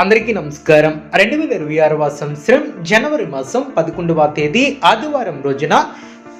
అందరికీ నమస్కారం. రెండు వేల ఇరవై ఆరవ సంవత్సరం జనవరి మాసం పదకొండవ తేదీ ఆదివారం రోజున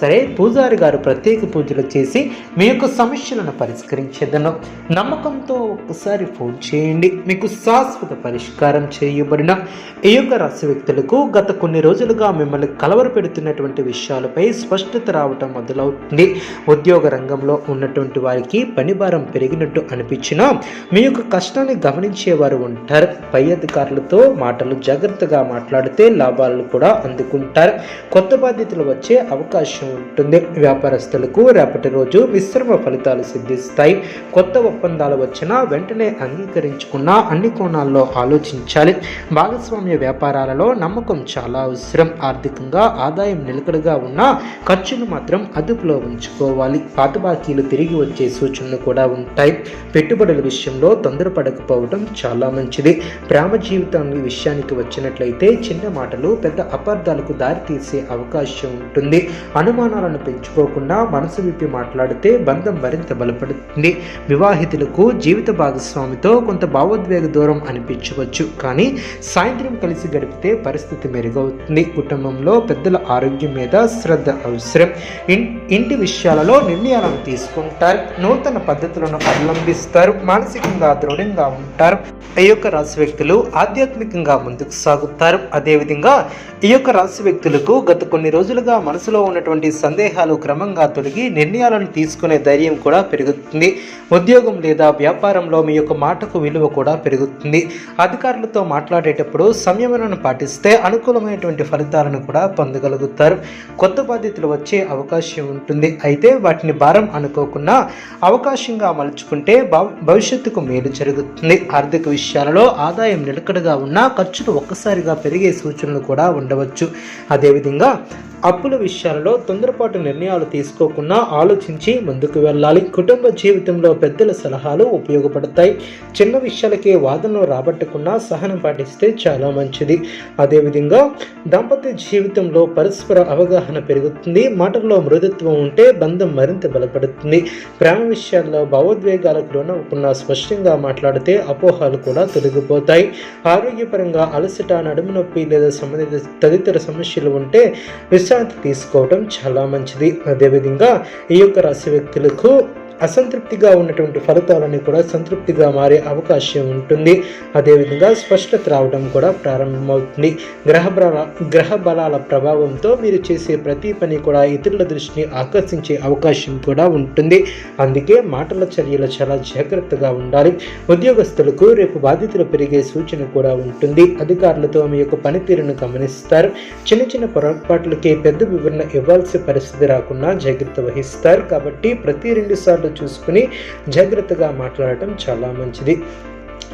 సరే పూజారి గారు ప్రత్యేక పూజలు చేసి మీ యొక్క సమస్యలను పరిష్కరించేదను. నమ్మకంతో ఒక్కసారి ఫోన్ చేయండి. మీకు శాశ్వత పరిష్కారం చేయబడిన ఈ యొక్క రాశి వ్యక్తులకు గత కొన్ని రోజులుగా మిమ్మల్ని కలవర పెడుతున్నటువంటి విషయాలపై స్పష్టత రావటం మొదలవుతుంది. ఉద్యోగ రంగంలో ఉన్నటువంటి వారికి పనిభారం పెరిగినట్టు అనిపించినా మీ యొక్క కష్టాన్ని గమనించేవారు ఉంటారు. పై అధికారులతో మాటలు జాగ్రత్తగా మాట్లాడితే లాభాలను కూడా అందుకుంటారు. కొత్త బాధ్యతలు వచ్చే అవకాశం ఉంటుంది. వ్యాపారస్తులకు రేపటి రోజు మిశ్రమ ఫలితాలు సిద్ధిస్తాయి. కొత్త ఒప్పందాలు వచ్చినా వెంటనే అంగీకరించుకున్న అన్ని కోణాల్లో ఆలోచించాలి. భాగస్వామ్య వ్యాపారాలలో నమ్మకం చాలా అవసరం. ఆర్థికంగా ఆదాయం నిలకడగా ఉన్నా ఖర్చులు మాత్రం అదుపులో ఉంచుకోవాలి. పాత బాకీలు తిరిగి వచ్చే సూచనలు కూడా ఉంటాయి. పెట్టుబడుల విషయంలో తొందరపడకపోవడం చాలా మంచిది. ప్రేమ జీవితాన్ని విషయానికి వచ్చినట్లయితే చిన్న మాటలు పెద్ద అపార్థాలకు దారితీసే అవకాశం ఉంటుంది. అనుమానాలను పెంచుకోకుండా మనసు విప్పి మాట్లాడితే బంధం మరింత బలపడుతుంది. వివాహితులకు జీవిత భాగస్వామితో కొంత భావోద్వేగ దూరం అనిపించవచ్చు. కానీ సాయంత్రం కలిసి గడిపితే పరిస్థితి మెరుగవుతుంది. కుటుంబంలో పెద్దల ఆరోగ్యం మీద శ్రద్ధ అవసరం. ఇంటి విషయాలలో నిర్ణయాలను తీసుకుంటారు. నూతన పద్ధతులను అవలంబిస్తారు. మానసికంగా దృఢంగా ఉంటారు. ఈ యొక్క రాశి వ్యక్తులు ఆధ్యాత్మికంగా ముందుకు సాగుతారు. అదేవిధంగా ఈ యొక్క రాశి వ్యక్తులకు గత కొన్ని రోజులుగా మనసులో ఉన్నటువంటి సందేహాలు క్రమంగా తొలగి నిర్ణయాలను తీసుకునే ధైర్యం కూడా పెరుగుతుంది. ఉద్యోగం లేదా వ్యాపారంలో మీ యొక్క మాటకు విలువ కూడా పెరుగుతుంది. అధికారులతో మాట్లాడేటప్పుడు సంయమనను పాటిస్తే అనుకూలమైనటువంటి ఫలితాలను కూడా పొందగలుగుతారు. కొత్త బాధ్యతలు వచ్చే అవకాశం ఉంటుంది. అయితే వాటిని భారం అనుకోకుండా అవకాశంగా మలుచుకుంటే భవిష్యత్తుకు మేలు జరుగుతుంది. ఆర్థిక విషయం విషయాలలో ఆదాయం నిలకడగా ఉన్నా ఖర్చులు ఒక్కసారిగా పెరిగే సూచనలు కూడా ఉండవచ్చు. అదేవిధంగా అప్పుల విషయాలలో తొందరపాటు నిర్ణయాలు తీసుకోకుండా ఆలోచించి ముందుకు వెళ్ళాలి. కుటుంబ జీవితంలో పెద్దల సలహాలు ఉపయోగపడతాయి. చిన్న విషయాలకే వాదనలు రాబట్టకుండా సహనం పాటిస్తే చాలా మంచిది. అదేవిధంగా దాంపత్య జీవితంలో పరస్పర అవగాహన పెరుగుతుంది. మాటల్లో మృదుత్వం ఉంటే బంధం మరింత బలపడుతుంది. ప్రేమ విషయాల్లో భావోద్వేగాలకు లోనవ్వకుండా స్పష్టంగా మాట్లాడితే అపోహాలు కూడా తొలగిపోతాయి. ఆరోగ్యపరంగా అలసట నడుము నొప్పి లేదా సంబంధిత తదితర సమస్యలు ఉంటే విశ్రాంతి తీసుకోవడం చాలా మంచిది. అదేవిధంగా ఈ యొక్క రాశి వ్యక్తులకు అసంతృప్తిగా ఉన్నటువంటి ఫలితాలన్నీ కూడా సంతృప్తిగా మారే అవకాశం ఉంటుంది. అదేవిధంగా స్పష్టత రావడం కూడా ప్రారంభమవుతుంది. గ్రహ బల గ్రహ బలాల ప్రభావంతో మీరు చేసే ప్రతి పని కూడా ఇతరుల దృష్టిని ఆకర్షించే అవకాశం కూడా ఉంటుంది. అందుకే మాటల చర్యలు చాలా జాగ్రత్తగా ఉండాలి. ఉద్యోగస్తులకు రేపు బాధ్యతలు పెరిగే సూచన కూడా ఉంటుంది. అధికారులతో మీ యొక్క పనితీరును గమనిస్తారు. చిన్న చిన్న పొరపాట్లకి పెద్ద వివరణ ఇవ్వాల్సిన పరిస్థితి రాకుండా జాగ్రత్త వహిస్తారు. కాబట్టి ప్రతి రెండు సార్లు చూసుకుని జాగ్రత్తగా మాట్లాడటం చాలా మంచిది.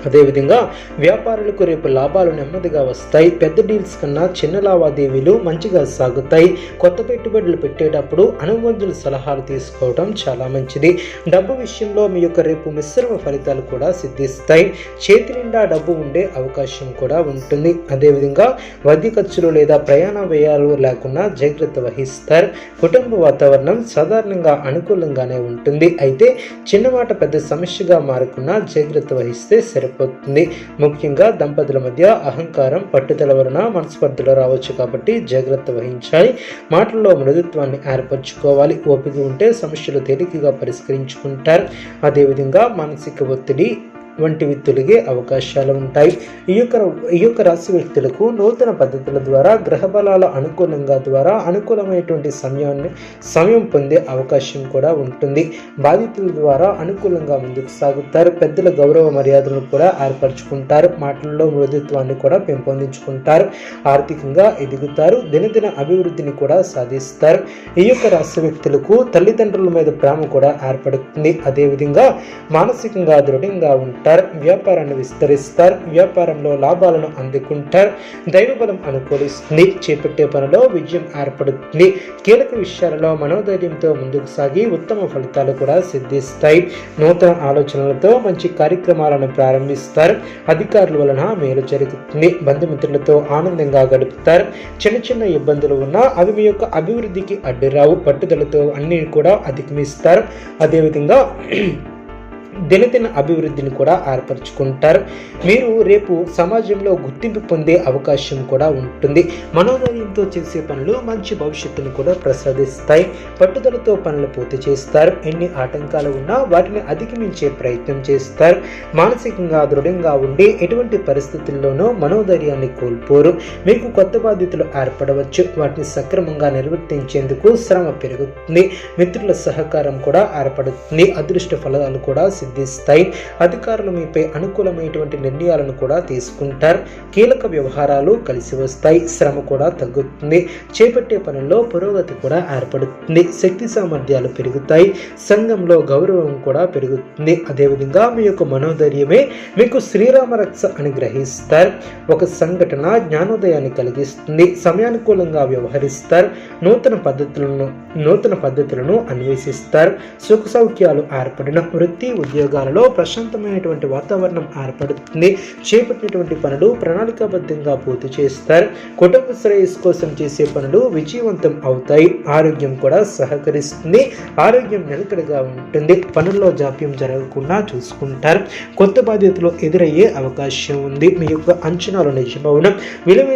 అదేవిధంగా వ్యాపారులకు రేపు లాభాలు నెమ్మదిగా వస్తాయి. పెద్ద డీల్స్ కన్నా చిన్న లావాదేవీలు మంచిగా సాగుతాయి. కొత్త పెట్టుబడులు పెట్టేటప్పుడు అనుభవజ్ఞుల సలహాలు తీసుకోవడం చాలా మంచిది. డబ్బు విషయంలో మీ యొక్క రేపు మిశ్రమ ఫలితాలు కూడా సిద్ధిస్తాయి. చేతి నిండా డబ్బు ఉండే అవకాశం కూడా ఉంటుంది. అదేవిధంగా వైద్య ఖర్చులు లేదా ప్రయాణ వ్యయాలు లేకుండా జాగ్రత్త వహిస్తారు. కుటుంబ వాతావరణం సాధారణంగా అనుకూలంగానే ఉంటుంది. అయితే చిన్నమాట పెద్ద సమస్యగా మారకుండా జాగ్రత్త వహిస్తే సరిపోతుంది. ముఖ్యంగా దంపతుల మధ్య అహంకారం పట్టుదల వలన మనస్పర్ధలు రావచ్చు కాబట్టి జాగ్రత్త వహించాలి. మాటల్లో మృదుత్వాన్ని ఏర్పరచుకోవాలి. ఓపిక ఉంటే సమస్యలు తేలికగా పరిష్కరించుకుంటారు. అదేవిధంగా మానసిక ఒత్తిడి వంటివి తొలగే అవకాశాలు ఉంటాయి. ఈ యొక్క ఈ యొక్క రాశి వ్యక్తులకు నూతన పద్ధతుల ద్వారా గ్రహ బలాల అనుకూలంగా ద్వారా అనుకూలమైనటువంటి సమయాన్ని సమయం పొందే అవకాశం కూడా ఉంటుంది. బాధితుల ద్వారా అనుకూలంగా ముందుకు సాగుతారు. పెద్దల గౌరవ మర్యాదలను కూడా ఏర్పరచుకుంటారు. మాటల్లో మృదుత్వాన్ని కూడా పెంపొందించుకుంటారు. ఆర్థికంగా ఎదుగుతారు. దినదిన అభివృద్ధిని కూడా సాధిస్తారు. ఈ యొక్క రాశి వ్యక్తులకు తల్లిదండ్రుల మీద ప్రేమ కూడా ఏర్పడుతుంది. అదేవిధంగా మానసికంగా దృఢంగా ఉంటుంది అంటారు వ్యాపారాన్ని విస్తరిస్తారు వ్యాపారంలో లాభాలను అందుకుంటారు. దైవబలం అనుకూలిస్తుంది చేపట్టే పనిలో విజయం ఏర్పడుతుంది. కీలక విషయాలలో మనోధైర్యంతో ముందుకు సాగి ఉత్తమ ఫలితాలు కూడా సిద్ధిస్తాయి. నూతన ఆలోచనలతో మంచి కార్యక్రమాలను ప్రారంభిస్తారు. అధికారుల వలన మేలు జరుగుతుంది. బంధుమిత్రులతో ఆనందంగా గడుపుతారు. చిన్న చిన్న ఇబ్బందులు ఉన్నా అవి మీ యొక్క అభివృద్ధికి అడ్డురావు. పట్టుదలతో అన్ని కూడా అధిగమిస్తారు. అదేవిధంగా దినదిన అభివృద్ధిని కూడా ఏర్పరచుకుంటారు. మీరు రేపు సమాజంలో గుర్తింపు పొందే అవకాశం కూడా ఉంటుంది. మనోధైర్యంతో చేసే పనులు మంచి భవిష్యత్తును కూడా ప్రసాదిస్తాయి. పట్టుదలతో పనులు పూర్తి చేస్తారు. ఎన్ని ఆటంకాలు ఉన్నా వాటిని అధిగమించే ప్రయత్నం చేస్తారు. మానసికంగా దృఢంగా ఉండి ఎటువంటి పరిస్థితుల్లోనూ మనోధైర్యాన్ని కోల్పోరు. మీకు కొత్త బాధ్యతలు ఏర్పడవచ్చు. వాటిని సక్రమంగా నిర్వర్తించేందుకు శ్రమ పెరుగుతుంది. మిత్రుల సహకారం కూడా ఏర్పడుతుంది. అదృష్ట ఫలాలు కూడా సిద్ధిస్తాయి అధికారులు మీపై అనుకూలమైనటువంటి నిర్ణయాలను కూడా తీసుకుంటారు. కీలక వ్యవహారాలు కలిసి వస్తాయి. శ్రమ కూడా తగ్గుతుంది. చేపట్టే పనుల్లో పురోగతి కూడా ఏర్పడుతుంది. శక్తి సామర్థ్యాలు పెరుగుతాయి. సంఘంలో గౌరవం కూడా పెరుగుతుంది. అదేవిధంగా మీ యొక్క మనోధైర్యమే మీకు శ్రీరామ రక్ష అని గ్రహిస్తారు. ఒక సంఘటన జ్ఞానోదయాన్ని కలిగిస్తుంది. సమయానుకూలంగా వ్యవహరిస్తారు. నూతన పద్ధతులను నూతన పద్ధతులను అన్వేషిస్తారు. సుఖ సౌఖ్యాలు ఏర్పడిన వృత్తి ఉద్యోగాలలో ప్రశాంతమైనటువంటి వాతావరణం ఏర్పడుతుంది. చేపట్టినటువంటి పనులు ప్రణాళికాబద్ధంగా పూర్తి చేస్తారు. కుటుంబ శ్రేయస్సు కోసం చేసే పనులు విజయవంతం అవుతాయి. ఆరోగ్యం కూడా సహకరిస్తుంది. ఆరోగ్యం నిలకడగా ఉంటుంది. పనుల్లో జాప్యం జరగకుండా చూసుకుంటారు. కొత్త బాధ్యతలు ఎదురయ్యే అవకాశం ఉంది. మీ యొక్క అంచనాలు నిజమవడం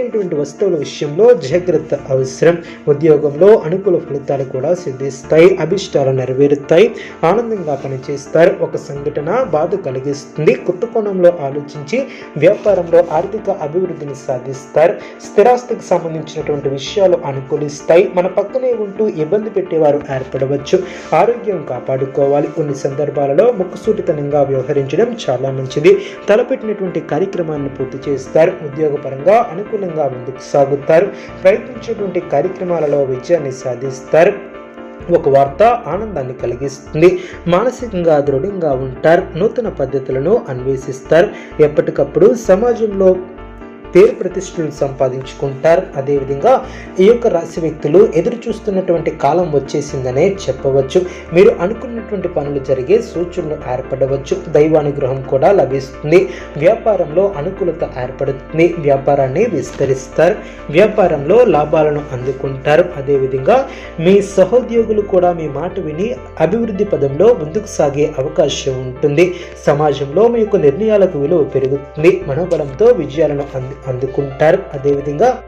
విలువైనటువంటి వస్తువుల విషయంలో జాగ్రత్త అవసరం. ఉద్యోగంలో అనుకూల ఫలితాలు కూడా సిద్ధిస్తాయి అభిష్టాలు నెరవేరుతాయి ఆనందంగా పనిచేస్తారు. ఒక సంఘటన బాధ కలిగిస్తుంది. కొత్త కోణంలో ఆలోచించి వ్యాపారంలో ఆర్థిక అభివృద్ధిని సాధిస్తారు. స్థిరాస్తికి సంబంధించినటువంటి విషయాలు అనుకూలిస్తాయి. మన పక్కనే ఉంటూ ఇబ్బంది పెట్టేవారు ఏర్పడవచ్చు. ఆరోగ్యం కాపాడుకోవాలి. కొన్ని సందర్భాలలో ముక్కుసూటితనంగా వ్యవహరించడం చాలా మంచిది. తలపెట్టినటువంటి కార్యక్రమాన్ని పూర్తి చేస్తారు. ఉద్యోగపరంగా అనుకూలంగా ముందుకు సాగుతారు. ప్రయత్నించేటువంటి కార్యక్రమాలలో విజయాన్ని సాధిస్తారు. ఒక వార్త ఆనందాన్ని కలిగిస్తుంది. మానసికంగా దృఢంగా ఉంటారు. నూతన పద్ధతులను అన్వేషిస్తారు. ఎప్పటికప్పుడు సమాజంలో పేరు ప్రతిష్టలు సంపాదించుకుంటారు. అదేవిధంగా ఈ యొక్క రాశి వ్యక్తులు ఎదురు చూస్తున్నటువంటి కాలం వచ్చేసిందనే చెప్పవచ్చు. మీరు అనుకున్నటువంటి పనులు జరిగే సూచనలు ఏర్పడవచ్చు. దైవానుగ్రహం కూడా లభిస్తుంది. వ్యాపారంలో అనుకూలత ఏర్పడుతుంది. వ్యాపారాన్ని విస్తరిస్తారు. వ్యాపారంలో లాభాలను అందుకుంటారు. అదేవిధంగా మీ సహోద్యోగులు కూడా మీ మాట విని అభివృద్ధి పదంలో ముందుకు సాగే అవకాశం ఉంటుంది. సమాజంలో మీ యొక్క నిర్ణయాలకు విలువ పెరుగుతుంది. మనోబలంతో విజయాలను అంది అందుకుంటారు. అదేవిధంగా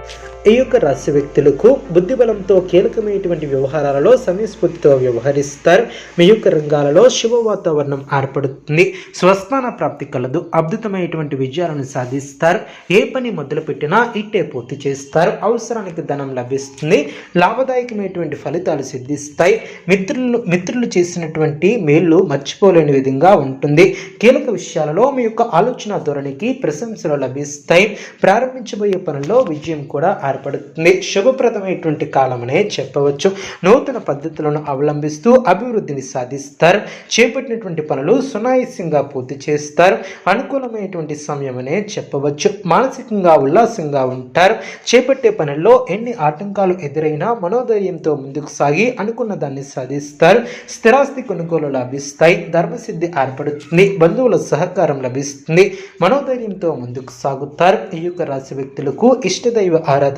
ఈ యొక్క రాశి వ్యక్తులకు బుద్ధిబలంతో కీలకమైనటువంటి వ్యవహారాలలో సమయస్ఫూర్తితో వ్యవహరిస్తారు. మీ యొక్క రంగాలలో శుభ వాతావరణం ఏర్పడుతుంది. స్వస్థాన ప్రాప్తి కలదు. అద్భుతమైనటువంటి విజయాలను సాధిస్తారు. ఏ పని మొదలుపెట్టినా ఇట్టే పూర్తి చేస్తారు. అవసరానికి ధనం లభిస్తుంది. లాభదాయకమైనటువంటి ఫలితాలు సిద్ధిస్తాయి. మిత్రులు మిత్రులు చేసినటువంటి మేళ్ళు మర్చిపోలేని విధంగా ఉంటుంది. కీలక విషయాలలో మీ యొక్క ఆలోచన ధోరణికి ప్రశంసలు లభిస్తాయి. ప్రారంభించబోయే పనుల్లో విజయం కూడా ఏర్పడుతుంది. శుభప్రదమైనటువంటి కాలమనే చెప్పవచ్చు. నూతన పద్ధతులను అవలంబిస్తూ అభివృద్ధిని సాధిస్తారు. చేపట్టినటువంటి పనులు సునాయసంగా పూర్తి చేస్తారు. అనుకూలమైనటువంటి సమయమనే చెప్పవచ్చు. మానసికంగా ఉల్లాసంగా ఉంటారు. చేపట్టే పనుల్లో ఎన్ని ఆటంకాలు ఎదురైనా మనోధైర్యంతో ముందుకు సాగి అనుకున్న దాన్ని సాధిస్తారు. స్థిరాస్తి కొనుగోలు లభిస్తాయి. ధర్మసిద్ధి ఏర్పడుతుంది. బంధువుల సహకారం లభిస్తుంది. మనోధైర్యంతో ముందుకు సాగుతారు. ఈ యొక్క రాశి వ్యక్తులకు ఇష్టదైవ ఆరాధన